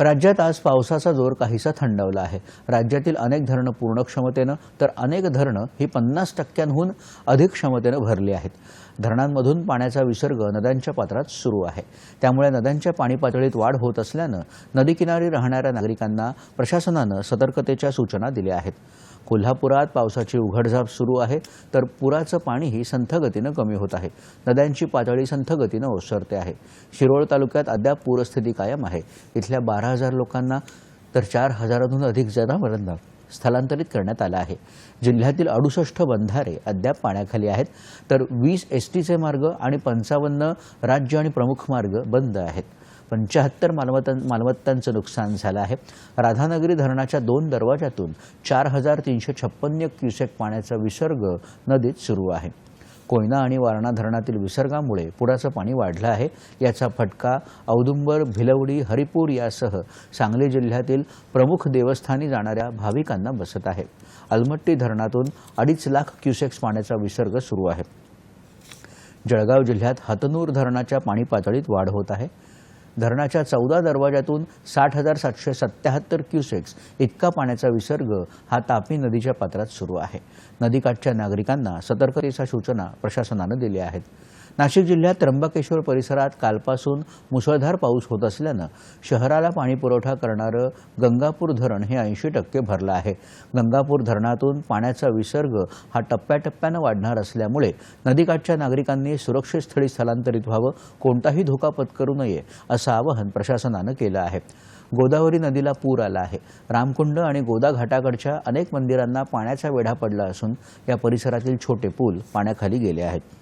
राज्यात आज पावसाचा जोर काहीसा थंडावला आहे. राज्यातील अनेक धरणं पूर्ण क्षमतेनं तर अनेक धरणं ही पन्नास टक्क्यांहून अधिक क्षमतेनं भरली आहेत. धरणांमधून पाण्याचा विसर्ग नद्यांच्या पात्रात सुरू आहे. त्यामुळे नद्यांच्या पाणी पातळीत वाढ होत असल्यानं नदीकिनारी राहणाऱ्या नागरिकांना प्रशासनानं सतर्कतेच्या सूचना दिल्या आहेत. कोल्हापुरात पावसाची उघडझाप सुरू आहे तर पुराचं पाणीही संथगतीनं कमी होत आहे. नद्यांची पातळी संथगतीनं ओसरते आहे. शिरोळ तालुक्यात अद्याप पूरस्थिती कायम आहे. इथल्या बारा हजार लोकांना तर चार हजारांहून अधिक जनावरांना स्थलांतरित करण्यात आलं आहे. जिल्ह्यातील अडुसष्ट बंधारे अद्याप पाण्याखाली आहेत तर वीस एस टीचे मार्ग आणि पंचावन्न राज्य आणि प्रमुख मार्ग बंद आहेत. पंच्याहत्तर मालमत्तां मालमत्तांचं नुकसान झालं आहे. राधानगरी धरणाच्या दोन दरवाजातून चार हजार तीनशे छप्पन्न क्युसेक पाण्याचा विसर्ग नदीत सुरू आहे. कोयना आणि वारणा धरणातील विसर्गामुळे पुराचं पाणी वाढलं आहे. याचा फटका औदुंबर भिलवडी हरिपूर यासह सांगली जिल्ह्यातील प्रमुख देवस्थानी जाणाऱ्या भाविकांना बसत आहे. अलमट्टी धरणातून अडीच लाख क्युसेक्स पाण्याचा विसर्ग सुरू आहे. जळगाव जिल्ह्यात हतनूर धरणाच्या पाणी पातळीत वाढ होत आहे. धरणाच्या चौदा दरवाजातून साठ हजार सातशे सत्याहत्तर क्युसेक्स इतका पाण्याचा विसर्ग हा तापी नदीच्या पात्रात सुरू आहे. नदीकाठच्या नागरिकांना सतर्कतेच्या सूचना प्रशासनानं दिल्या आहेत. नाशिक जिल्ह्यात त्र्यंबकेश्वर परिसरात कालपासून मुसळधार पाऊस होत असल्यानं शहराला पाणीपुरवठा करणारं गंगापूर धरण हे ऐंशी टक्के भरलं आहे. गंगापूर धरणातून पाण्याचा विसर्ग हा टप्प्याटप्प्यानं वाढणार असल्यामुळे नदीकाठच्या नागरिकांनी सुरक्षित स्थळी स्थलांतरित व्हावं कोणताही धोका पत्करू नये असं आवाहन प्रशासनानं केलं आहे. गोदावरी नदीला पूर आला आहे. रामकुंड आणि गोदा घाटाकडच्या अनेक मंदिरांना पाण्याचा वेढा पडला असून या परिसरातील छोटे पूल पाण्याखाली गेले आहेत.